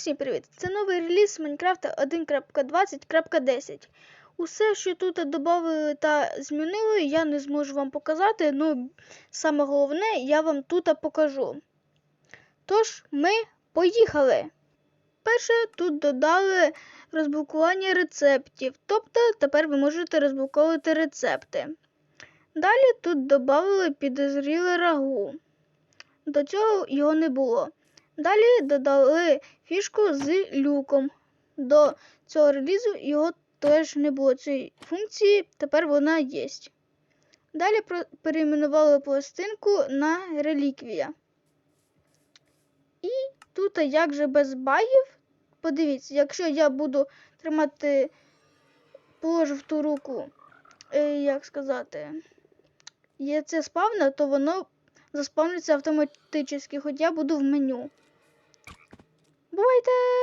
Усім привіт! Це новий реліз Майнкрафта 1.20.10. Усе, що тут додали та змінили, я не зможу вам показати, ну саме головне я вам тут покажу. Тож, ми поїхали! Перше, тут додали розблокування рецептів, тобто тепер ви можете розблоковувати рецепти. Далі тут додали підозріле рагу. До цього його не було. Далі додали фішку з люком. До цього релізу його теж не було цієї функції, тепер вона є. Далі перейменували пластинку на реліквія. І тут, як же без багів, подивіться, якщо я буду тримати, положу в ту руку, е, як сказати, є це спавна, то воно заспавниться автоматично, хоч я буду в меню. later